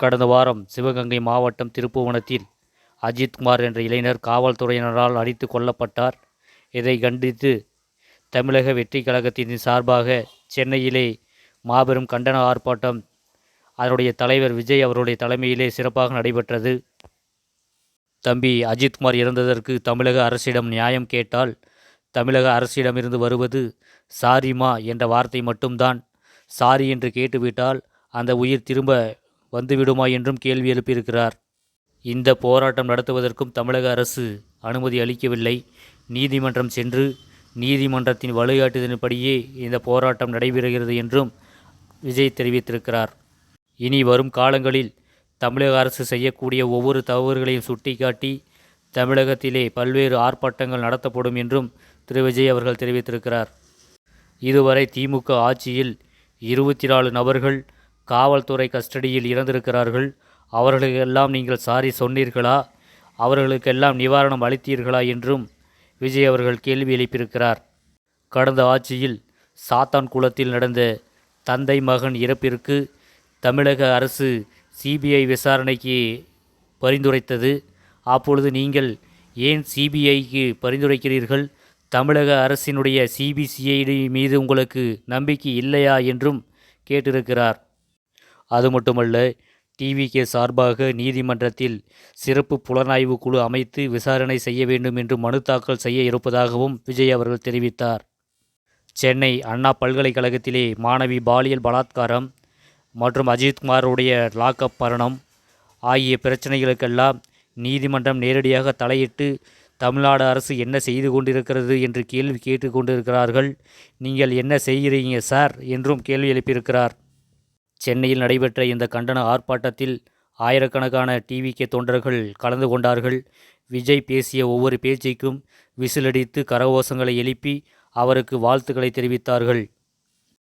கடந்த வாரம் சிவகங்கை மாவட்டம் திருப்புவனத்தில் அஜித்குமார் என்ற இளைஞர் காவல்துறையினரால் அடித்து கொல்லப்பட்டார். இதை கண்டித்து தமிழக வெற்றி கழகத்தின் சார்பாக சென்னையிலே மாபெரும் கண்டன ஆர்ப்பாட்டம் அதனுடைய தலைவர் விஜய் அவருடைய தலைமையிலே சிறப்பாக நடைபெற்றது. தம்பி அஜித்குமார் இறந்ததற்கு தமிழக அரசிடம் நியாயம் கேட்டால் தமிழக அரசிடமிருந்து வருவது சாரிமா என்ற வார்த்தை மட்டும்தான். சாரி என்று கேட்டுவிட்டால் அந்த உயிர் திரும்ப வந்துவிடுமா என்றும் கேள்வி எழுப்பியிருக்கிறார். இந்த போராட்டம் நடத்துவதற்கும் தமிழக அரசு அனுமதி அளிக்கவில்லை. நீதிமன்றம் சென்று நீதிமன்றத்தின் வழிகாட்டுதலின்படியே இந்த போராட்டம் நடைபெறுகிறது என்றும் விஜய் தெரிவித்திருக்கிறார். இனி வரும் காலங்களில் தமிழக அரசு செய்யக்கூடிய ஒவ்வொரு தவறுகளையும் சுட்டிக்காட்டி தமிழகத்திலே பல்வேறு ஆர்ப்பாட்டங்கள் நடத்தப்படும் என்றும் திரு. விஜய் அவர்கள் தெரிவித்திருக்கிறார். இதுவரை திமுக ஆட்சியில் இருபத்தி நாலு நபர்கள் காவல்துறை கஸ்டடியில் இறந்திருக்கிறார்கள். அவர்களுக்கெல்லாம் நீங்கள் சாரி சொன்னீர்களா? அவர்களுக்கெல்லாம் நிவாரணம் அளித்தீர்களா என்றும் விஜய் அவர்கள் கேள்வி எழுப்பியிருக்கிறார். கடந்த ஆட்சியில் சாத்தான் குளத்தில் நடந்த தந்தை மகன் இறப்பிற்கு தமிழக அரசு சிபிஐ விசாரணைக்கு பரிந்துரைத்தது. அப்பொழுது நீங்கள் ஏன் சிபிஐக்கு பரிந்துரைக்கிறீர்கள்? தமிழக அரசினுடைய சிபிசிஐடி மீது உங்களுக்கு நம்பிக்கை இல்லையா என்றும் கேட்டிருக்கிறார். அது மட்டுமல்ல டிவிகே சார்பாக நீதிமன்றத்தில் சிறப்பு புலனாய்வு குழு அமைத்து விசாரணை செய்ய வேண்டும் என்று மனு தாக்கல் செய்ய இருப்பதாகவும் விஜய் அவர்கள் தெரிவித்தார். சென்னை அண்ணா பல்கலைக்கழகத்திலே மாணவி பாலியல் பலாத்காரம் மற்றும் அஜித்குமாருடைய லாக்அப் மரணம் ஆகிய பிரச்சனைகளுக்கெல்லாம் நீதிமன்றம் நேரடியாக தலையிட்டு தமிழ்நாடு அரசு என்ன செய்து கொண்டிருக்கிறது என்று கேள்வி கேட்டு கொண்டிருக்கிறார்கள். நீங்கள் என்ன செய்கிறீங்க சார்? என்றும் கேள்வி எழுப்பியிருக்கிறார். சென்னையில் நடைபெற்ற இந்த கண்டன ஆர்ப்பாட்டத்தில் ஆயிரக்கணக்கான டிவிகே தொண்டர்கள் கலந்து கொண்டார்கள். விஜய் பேசிய ஒவ்வொரு பேச்சுக்கும் விசிலடித்து கரகோஷங்களை எழுப்பி அவருக்கு வாழ்த்துக்களை தெரிவித்தார்கள்.